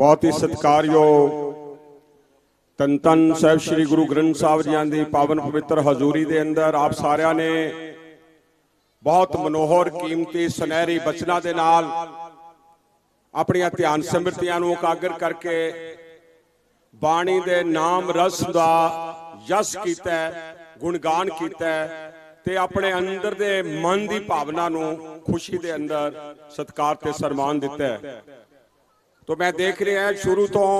ਬਹੁਤ ਹੀ ਸਤਿਕਾਰਯੋਗ ਤਨ ਤਨ ਸਾਹਿਬ ਸ੍ਰੀ ਗੁਰੂ ਗ੍ਰੰਥ ਸਾਹਿਬ ਜੀਆਂ ਦੀ ਪਾਵਨ ਪਵਿੱਤਰ ਹਜ਼ੂਰੀ ਦੇ ਅੰਦਰ ਆਪ ਸਾਰਿਆਂ ਨੇ ਬਹੁਤ ਮਨੋਹਰ, ਕੀਮਤੀ, ਸੁਨਹਿਰੀ ਬਚਨਾਂ ਦੇ ਨਾਲ ਆਪਣੀਆਂ ਧਿਆਨ ਸਮਰਤੀਆਂ ਨੂੰ ਇਕਾਗਰ ਕਰਕੇ ਬਾਣੀ ਦੇ ਨਾਮ ਰਸ ਦਾ ਯਸ ਕੀਤਾ, ਗੁਣਗਾਨ ਕੀਤਾ ਤੇ ਆਪਣੇ ਅੰਦਰ ਦੇ ਮਨ ਦੀ ਭਾਵਨਾ ਨੂੰ ਖੁਸ਼ੀ ਦੇ ਅੰਦਰ ਸਤਿਕਾਰ ਤੇ ਸਨਮਾਨ ਦਿੱਤਾ। ਤੋ ਮੈਂ ਦੇਖ ਰਿਹਾ ਸ਼ੁਰੂ ਤੋਂ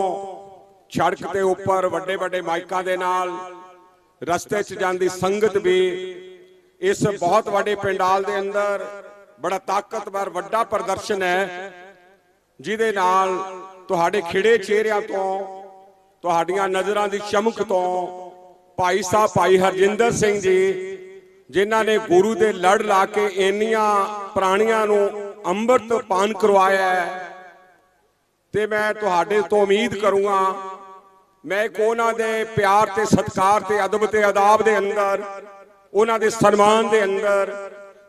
ਸੜਕ ਦੇ ਉੱਪਰ ਵੱਡੇ ਵੱਡੇ ਮਾਈਕਾਂ ਦੇ ਨਾਲ ਰਸਤੇ 'ਚ ਜਾਂਦੀ ਸੰਗਤ ਵੀ ਇਸ ਬਹੁਤ ਵੱਡੇ ਪੰਡਾਲ ਦੇ ਅੰਦਰ ਬੜਾ ਤਾਕਤਵਰ ਵੱਡਾ ਪ੍ਰਦਰਸ਼ਨ ਹੈ, ਜਿਹਦੇ ਨਾਲ ਤੁਹਾਡੇ ਖਿੜੇ ਚਿਹਰਿਆਂ ਤੋਂ, ਤੁਹਾਡੀਆਂ ਨਜ਼ਰਾਂ ਦੀ ਚਮਕ ਤੋਂ ਭਾਈ ਸਾਹਿਬ, ਭਾਈ ਹਰਜਿੰਦਰ ਸਿੰਘ ਜੀ, ਜਿਨ੍ਹਾਂ ਨੇ ਗੁਰੂ ਦੇ ਲੜ ਲਾ ਕੇ ਇੰਨੀਆਂ ਪ੍ਰਾਣੀਆਂ ਨੂੰ ਅੰਮ੍ਰਿਤ ਪਾਨ ਕਰਵਾਇਆ ਹੈ ਤੇ ਮੈਂ ਤੁਹਾਡੇ ਤੋਂ ਉਮੀਦ ਕਰੂੰਗਾ, ਮੈਂ ਇੱਕ ਉਹਨਾਂ ਦੇ ਪਿਆਰ ਤੇ ਸਤਿਕਾਰ ਤੇ ਅਦਬ ਤੇ ਆਦਾਬ ਦੇ ਅੰਦਰ, ਉਹਨਾਂ ਦੇ ਸਨਮਾਨ ਦੇ ਅੰਦਰ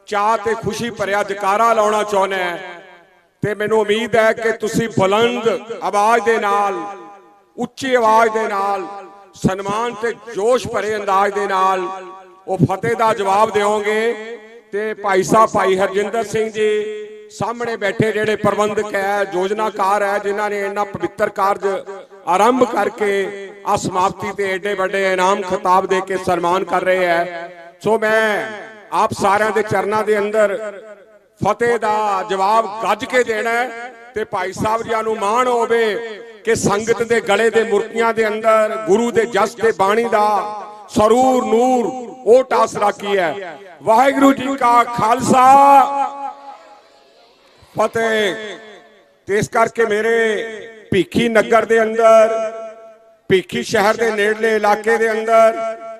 ਚਾਹ ਤੇ ਖੁਸ਼ੀ ਭਰਿਆ ਜਕਾਰਾ ਲਾਉਣਾ ਚਾਹੁੰਦਾ ਤੇ ਮੈਨੂੰ ਉਮੀਦ ਹੈ ਕਿ ਤੁਸੀਂ ਬੁਲੰਦ ਆਵਾਜ਼ ਦੇ ਨਾਲ, ਉੱਚੀ ਆਵਾਜ਼ ਦੇ ਨਾਲ, ਸਨਮਾਨ ਤੇ ਜੋਸ਼ ਭਰੇ ਅੰਦਾਜ਼ ਦੇ ਨਾਲ ਉਹ ਫਤਿਹ ਦਾ ਜਵਾਬ ਦਿਓਗੇ। ਤੇ ਭਾਈ ਸਾਹਿਬ, ਭਾਈ ਹਰਜਿੰਦਰ ਸਿੰਘ ਜੀ ਸਾਹਮਣੇ ਬੈਠੇ ਜਿਹੜੇ ਪ੍ਰਬੰਧਕ ਹੈ, ਯੋਜਨਾਕਾਰ ਹੈ, ਜਿਨ੍ਹਾਂ ਨੇ ਇੰਨਾ ਪਵਿੱਤਰ ਕਾਰਜ ਆਰੰਭ ਕਰਕੇ ਆ ਸਮਾਪਤੀ ਤੇ ਏਡੇ ਵੱਡੇ ਇਨਾਮ ਖਿਤਾਬ ਦੇ ਕੇ ਸਨਮਾਨ ਕਰ ਰਹੇ ਹੈ। ਸੋ ਮੈਂ ਆਪ ਸਾਰਿਆਂ ਦੇ ਚਰਨਾਂ ਦੇ ਅੰਦਰ ਫਤਿਹ ਦਾ ਜਵਾਬ ਗੱਜ ਕੇ ਦੇਣਾ ਤੇ ਭਾਈ ਸਾਹਿਬ ਜੀਆਂ ਨੂੰ ਮਾਣ ਹੋਵੇ ਕਿ ਸੰਗਤ ਦੇ ਗਲੇ ਦੇ ਮੁਰਕੀਆਂ ਦੇ ਅੰਦਰ, ਗੁਰੂ ਦੇ ਜਸ ਤੇ ਬਾਣੀ ਦਾ ਸਰੂਰ, ਨੂਰ, ਉਹ ਟਾਸ ਰਾਖੀ ਹੈ। ਵਾਹਿਗੁਰੂ ਜੀ ਕਾ ਖਾਲਸਾ ਫਤਿਹ। ਤੇ ਇਸ ਕਰਕੇ ਮੇਰੇ ਭੀਖੀ ਨਗਰ ਦੇ ਅੰਦਰ, ਭੀਖੀ ਸ਼ਹਿਰ ਦੇ ਨੇੜਲੇ ਇਲਾਕੇ ਦੇ ਅੰਦਰ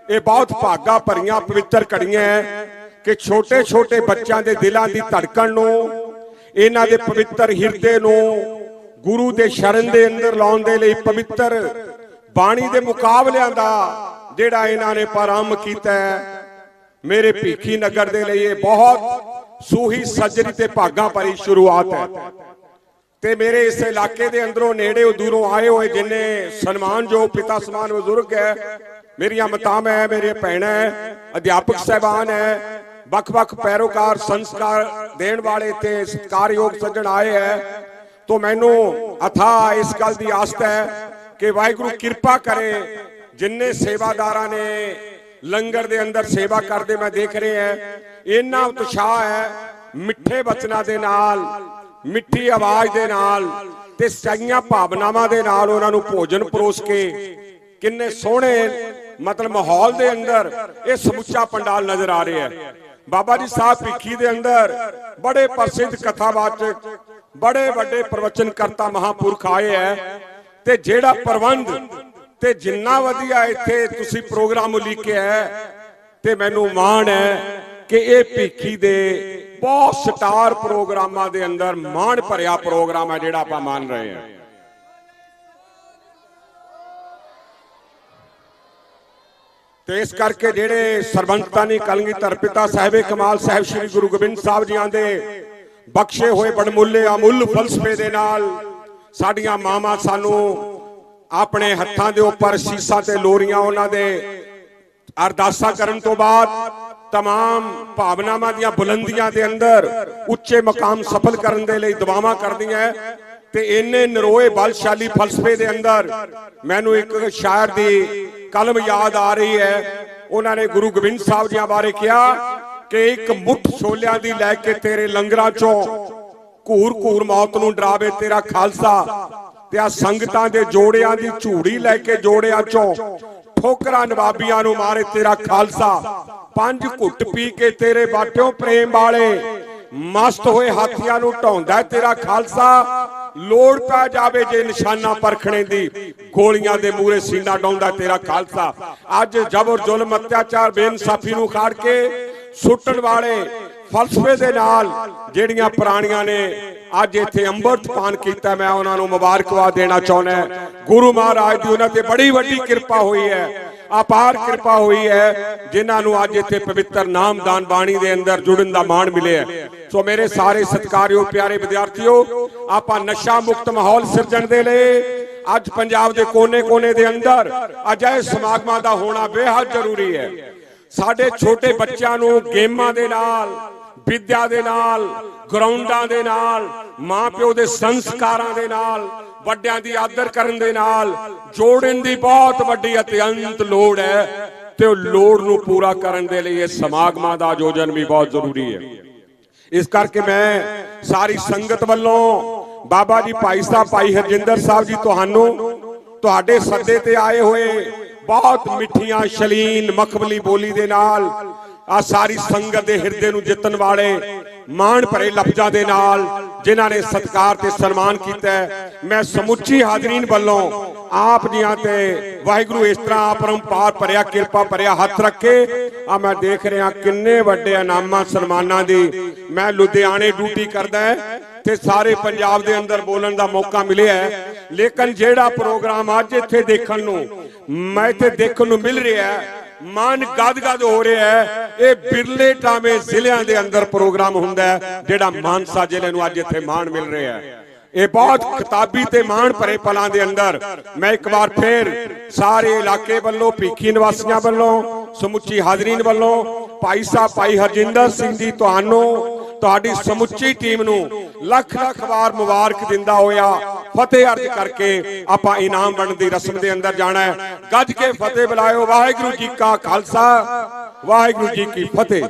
ਇਹ ਬਹੁਤ ਭਾਗਾ ਭਰੀਆਂ ਪਵਿੱਤਰ ਘੜੀਆਂ ਹੈ ਕਿ ਛੋਟੇ ਛੋਟੇ ਬੱਚਿਆਂ ਦੇ ਦਿਲਾਂ ਦੀ ਧੜਕਣ ਨੂੰ, ਇਹਨਾਂ ਦੇ ਪਵਿੱਤਰ ਹਿਰਦੇ ਨੂੰ ਗੁਰੂ ਦੇ ਸ਼ਰਨ ਦੇ ਅੰਦਰ ਲਾਉਣ ਦੇ ਲਈ ਪਵਿੱਤਰ ਬਾਣੀ ਦੇ ਮੁਕਾਬਲਿਆਂ ਦਾ ਜਿਹੜਾ ਇਹਨਾਂ ਨੇ ਪ੍ਰਾਰੰਭ ਕੀਤਾ ਹੈ, ਮੇਰੇ ਭੀਖੀ ਨਗਰ ਦੇ ਲਈ ਇਹ ਬਹੁਤ ਸੂਹੀ ਸੱਜਰੀ ਤੇ ਭਾਗਾ ਭਰੀ ਸ਼ੁਰੂਆਤ ਹੈ। ਤੇ ਮੇਰੇ ਇਸ ਇਲਾਕੇ ਦੇ ਅੰਦਰੋਂ ਨੇੜੇ ਦੂਰੋਂ ਆਏ ਹੋਏ ਜਿੰਨੇ ਸਨਮਾਨਯੋਗ ਪਿਤਾ ਸਮਾਨ ਬਜ਼ੁਰਗ ਹੈ, ਮੇਰੀਆਂ ਮਾਤਾਵਾਂ ਹੈ ਮੇਰੇ ਭੈਣਾਂ ਹੈ, ਅਧਿਆਪਕ ਸਹਿਬਾਨ ਹੈ, ਵੱਖ-ਵੱਖ ਪੈਰੋਕਾਰ ਸੰਸਕਾਰ ਦੇਣ ਵਾਲੇ ਤੇ ਸਤਿਕਾਰਯੋਗ ਸੱਜਣ ਆਏ ਹੈ। ਤੋਂ ਮੈਨੂੰ ਅਥਾ ਇਸ ਗੱਲ ਦੀ ਆਸਤ ਹੈ ਕਿ ਵਾਹਿਗੁਰੂ ਕਿਰਪਾ ਕਰੇ ਜਿੰਨੇ ਸੇਵਾਦਾਰਾਂ ਨੇ ਲੰਗਰ ਦੇ ਅੰਦਰ ਸੇਵਾ ਕਰਦੇ ਮੈਂ ਦੇਖ ਰਿਹਾ ਹਾਂ। ਇੰਨਾ ਉਤਸ਼ਾਹ ਹੈ, ਮਿੱਠੇ ਬਚਨਾਂ ਦੇ ਨਾਲ, ਮਿੱਠੀ ਆਵਾਜ਼ ਦੇ ਨਾਲ ਤੇ ਸਚਾਈਆਂ ਭਾਵਨਾਵਾਂ ਦੇ ਨਾਲ ਉਹਨਾਂ ਨੂੰ ਭੋਜਨ ਪਰੋਸ ਕੇ ਕਿੰਨੇ ਸੋਹਣੇ ਮਤਲਬ ਮਾਹੌਲ ਦੇ ਅੰਦਰ ਇਹ ਸਮੁੱਚਾ ਪੰਡਾਲ ਨਜ਼ਰ ਆ ਰਿਹਾ ਹੈ। ਬਾਬਾ ਜੀ ਸਾਹਿਬ ਭਿੱਖੀ ਦੇ ਅੰਦਰ ਬੜੇ ਪ੍ਰਸਿੱਧ ਕਥਾਵਾਚਕ, ਬੜੇ ਵੱਡੇ ਪ੍ਰਵਚਨ ਕਰਤਾ ਮਹਾਪੁਰਖ ਆਏ ਹੈ ਤੇ ਜਿਹੜਾ ਪ੍ਰਬੰਧ ਤੇ ਜਿੰਨਾ ਵਧੀਆ ਇੱਥੇ ਤੁਸੀਂ ਪ੍ਰੋਗਰਾਮ ਉਲੀਕਿਆ ਹੈ, ਤੇ ਮੈਨੂੰ ਮਾਣ ਹੈ ਕਿ ਇਹ ਭੀਖੀ ਦੇ ਬਹੁਤ ਸਟਾਰ ਪ੍ਰੋਗਰਾਮਾਂ ਦੇ ਅੰਦਰ ਮਾਣ ਭਰਿਆ ਪ੍ਰੋਗਰਾਮ ਹੈ ਜਿਹੜਾ ਆਪਾਂ ਮੰਨ ਰਹੇ ਹਾਂ। ਤੇ ਇਸ ਕਰਕੇ ਜਿਹੜੇ ਸਰਬੰਤਾਂ ਦੀ ਕਲਗੀਧਰ ਪਿਤਾ ਸਾਹਿਬੇ ਕਮਾਲ ਸਾਹਿਬ ਸ੍ਰੀ ਗੁਰੂ ਗੋਬਿੰਦ ਸਾਹਿਬ ਜੀਆਂ ਦੇ ਬਖਸ਼ੇ ਹੋਏ ਬੜਮੁੱਲੇ ਅਮੁੱਲ ਫਲਸਫੇ ਦੇ ਨਾਲ, ਸਾਡੀਆਂ ਮਾਵਾਂ ਸਾਨੂੰ ਆਪਣੇ ਹੱਥਾਂ ਦੇ ਉੱਪਰ ਸੀਸਾਂ ਤੇ ਲੋਰੀਆਂ ਉਹਨਾਂ ਦੇ ਅਰਦਾਸਾਂ ਕਰਨ ਤੋਂ ਬਾਅਦ तमाम ਭਾਵਨਾਵਾਂ ਦੀਆਂ ਬੁਲੰਦੀਆਂ ਦੇ ਅੰਦਰ ਉੱਚੇ ਮਕਾਮ ਸਫਲ ਕਰਨ ਦੇ ਲਈ ਦੁਆਵਾਂ ਕਰਦੀਆਂ ਤੇ ਇੰਨੇ ਨਰੋਏ ਬਲਸ਼ਾਲੀ ਫਲਸਫੇ ਦੇ ਅੰਦਰ ਮੈਨੂੰ ਇੱਕ ਸ਼ਾਇਰ ਦੀ ਕਲਮ ਯਾਦ ਆ ਰਹੀ ਹੈ ਉਹਨਾਂ ਨੇ ਗੁਰੂ ਗੋਬਿੰਦ ਸਾਹਿਬ ਜੀਆਂ ਬਾਰੇ ਕਿਹਾ ਕਿ ਇੱਕ ਮੁੱਠ ਛੋਲਿਆਂ ਦੀ ਲੈ ਕੇ ਤੇਰੇ ਲੰਗਰਾਂ ਚੋਂ ਘੂਰ ਘੂਰ ਮੌਤ ਨੂੰ ਡਰਾਵੇ ਤੇਰਾ ਖਾਲਸਾ ਤੇ ਆ ਸੰਗਤਾਂ ਦੇ ਜੋੜਿਆਂ ਦੀ ਝੂੜੀ ਲੈ ਕੇ ਜੋੜਿਆਂ ਚੋਂ ਠੋਕਰਾਂ ਨਵਾਬੀਆਂ ਨੂੰ ਮਾਰੇ ਤੇਰਾ ਖਾਲਸਾ। ਪੰਜ ਘੁੱਟ ਪੀ ਕੇ ਤੇਰੇ ਬਾਟਿਓ ਪ੍ਰੇਮ ਵਾਲੇ। ਮਸਤ ਹੋਏ ਹਾਥੀਆਂ ਨੂੰ ਢਾਉਂਦਾ ਤੇਰਾ ਖਾਲਸਾ। ਲੋੜ ਪੈ ਜਾਵੇ ਜੇ ਨਿਸ਼ਾਨਾ ਪਰਖਣੇ ਦੀ। ਗੋਲੀਆਂ ਦੇ ਮੂਰੇ ਸੀਨਾ ਡਾਉਂਦਾ ਤੇਰਾ ਖਾਲਸਾ। ਅੱਜ ਜ਼ਬਰ ਜ਼ੁਲਮ, ਅਤਿਆਚਾਰ, ਬੇਇਨਸਾਫੀ ਨੂੰ ਖਾੜ ਕੇ ਸੁੱਟਣ ਵਾਲੇ ਫਲਸਫੇ ਦੇ ਨਾਲ ਜਿਹੜੀਆਂ ਪੁਰਾਣੀਆਂ ਨੇ, ਅੱਜ ਇੱਥੇ ਅੰਮ੍ਰਿਤ ਪਾਨ ਕੀਤਾ, ਮੈਂ ਉਹਨਾਂ ਨੂੰ ਮੁਬਾਰਕਬਾਦ ਦੇਣਾ ਚਾਹੁੰਦਾ ਗੁਰੂ ਮਹਾਰਾਜ ਦੀ ਉਹਨਾਂ ਤੇ ਬੜੀ ਵੱਡੀ ਕਿਰਪਾ ਹੋਈ ਹੈ, ਅਪਾਰ ਕਿਰਪਾ ਹੋਈ ਹੈ, ਜਿਨ੍ਹਾਂ ਨੂੰ ਅੱਜ ਇੱਥੇ ਪਵਿੱਤਰ ਨਾਮਦਾਨ ਬਾਣੀ ਦੇ ਅੰਦਰ ਜੁੜਨ ਦਾ ਮਾਣ ਮਿਲਿਆ ਸੋ ਮੇਰੇ ਸਾਰੇ ਸਤਿਕਾਰਯੋਗ, ਪਿਆਰੇ ਵਿਦਿਆਰਥੀਓ, ਆਪਾਂ ਨਸ਼ਾ ਮੁਕਤ ਮਾਹੌਲ ਸਿਰਜਣ ਦੇ ਲਈ ਅੱਜ ਪੰਜਾਬ ਦੇ ਕੋਨੇ-ਕੋਨੇ ਦੇ ਅੰਦਰ ਅਜਿਹੇ ਸਮਾਗਮਾਂ ਦਾ ਹੋਣਾ ਬੇਹੱਦ ਜ਼ਰੂਰੀ ਹੈ। ਸਾਡੇ ਛੋਟੇ ਬੱਚਿਆਂ ਨੂੰ ਗੇਮਾਂ ਦੇ ਨਾਲ ਵਿਦਿਆ ਦੇ ਨਾਲ, ਗਰਾਊਂਡਾਂ ਦੇ ਨਾਲ, ਮਾਪਿਓ ਦੇ ਸੰਸਕਾਰਾਂ ਦੇ ਨਾਲ, ਵੱਡਿਆਂ ਦੀ ਆਦਰ ਕਰਨ ਦੇ ਨਾਲ, ਜੋੜਨ ਦੀ ਬਹੁਤ ਵੱਡੀ ਅਤਿਅੰਤ ਲੋੜ ਹੈ ਤੇ ਉਹ ਲੋੜ ਨੂੰ ਪੂਰਾ ਕਰਨ ਦੇ ਲਈ ਇਹ ਸਮਾਗਮਾਂ ਦਾ ਆਯੋਜਨ ਵੀ ਬਹੁਤ ਜ਼ਰੂਰੀ ਹੈ। ਇਸ ਕਰਕੇ ਮੈਂ ਸਾਰੀ ਸੰਗਤ ਵੱਲੋਂ ਬਾਬਾ ਜੀ, ਭਾਈ ਸਾਹਿਬ, ਭਾਈ ਹਰਜਿੰਦਰ ਸਾਹਿਬ ਜੀ, ਤੁਹਾਨੂੰ, ਤੁਹਾਡੇ ਸੱਦੇ ਤੇ ਆਏ ਹੋਏ ਬਹੁਤ ਮਿੱਠੀਆਂ, ਸ਼ਲੀਨ, ਮਖਮਲੀ ਬੋਲੀ ਦੇ ਨਾਲ ਆ ਸਾਰੀ ਸੰਗਤ ਦੇ ਹਿਰਦੇ ਨੂੰ ਜਿੱਤਣ ਵਾਲੇ ਮਾਣ ਭਰੇ ਲਫ਼ਜ਼ਾਂ ਦੇ ਨਾਲ ਜਿਨ੍ਹਾਂ ਨੇ ਸਤਿਕਾਰ ਤੇ ਸਨਮਾਨ ਕੀਤਾ ਮੈਂ ਸਮੁੱਚੀ ਹਾਜ਼ਰੀਨ ਵੱਲੋਂ ਆਪ ਜੀਆਂ ਤੇ ਵਾਹਿਗੁਰੂ ਇਸ ਤਰ੍ਹਾਂ ਆਪਰੰਪਾਰ ਭਰਿਆ, ਕਿਰਪਾ ਭਰਿਆ ਹੱਥ ਰੱਖੇ। ਆ ਮੈਂ ਦੇਖ ਰਿਹਾ ਕਿੰਨੇ ਵੱਡੇ ਇਨਾਮਾਂ, ਸਨਮਾਨਾਂ ਦੀ। ਮੈਂ ਲੁਧਿਆਣੇ ਡਿਊਟੀ ਕਰਦਾ ਹੈ ਤੇ ਸਾਰੇ ਪੰਜਾਬ ਦੇ ਅੰਦਰ ਬੋਲਣ ਦਾ ਮੌਕਾ ਮਿਲਿਆ ਲੇਕਿਨ ਜਿਹੜਾ ਪ੍ਰੋਗਰਾਮ ਅੱਜ ਇੱਥੇ ਦੇਖਣ ਨੂੰ, ਮੈਂ ਇੱਥੇ ਦੇਖਣ ਨੂੰ ਮਿਲ ਰਿਹਾ ਹੈ, ਮਨ ਗਦਗਦ ਹੋ ਰਿਹਾ ਹੈ। ਇਹ ਬਿਰਲੇ ਟਾਵੇਂ ਜ਼ਿਲ੍ਹਿਆਂ ਦੇ ਅੰਦਰ ਪ੍ਰੋਗਰਾਮ ਹੁੰਦਾ ਹੈ, ਜਿਹੜਾ ਮਾਨਸਾ ਜ਼ਿਲ੍ਹੇ ਨੂੰ ਅੱਜ ਇੱਥੇ ਮਾਣ ਮਿਲ ਰਿਹਾ ਹੈ। ਇਹ ਬਹੁਤ ਕਿਤਾਬੀ ਤੇ ਮਾਣ ਭਰੇ ਪਲਾਂ ਦੇ ਅੰਦਰ ਮੈਂ ਇੱਕ ਵਾਰ ਫੇਰ ਸਾਰੇ ਇਲਾਕੇ ਵੱਲੋਂ, ਭੀਖੀ ਨਿਵਾਸੀਆਂ ਵੱਲੋਂ, ਸਮੁੱਚੀ ਹਾਜ਼ਰੀਨ ਵੱਲੋਂ, ਭਾਈ ਸਾਹਿਬ, ਭਾਈ ਹਰਜਿੰਦਰ ਸਿੰਘ ਜੀ, ਤੁਹਾਨੂੰ, ਤੁਹਾਡੀ ਸਮੁੱਚੀ ਟੀਮ ਨੂੰ ਲੱਖ ਲੱਖ ਵਾਰ ਮੁਬਾਰਕ ਦਿੰਦਾ ਹੋਇਆ ਫਤਿਹ ਅਰਜ਼ ਕਰਕੇ ਆਪਾਂ ਇਨਾਮ ਵੰਡਣ ਦੀ ਰਸਮ ਦੇ ਅੰਦਰ ਜਾਣਾ ਹੈ। ਗੱਜ ਕੇ ਫਤਿਹ ਬੁਲਾਇਓ। ਵਾਹਿਗੁਰੂ ਜੀ ਕਾ ਖਾਲਸਾ। ਵਾਹਿਗੁਰੂ ਜੀ ਕੀ ਫਤਿਹ।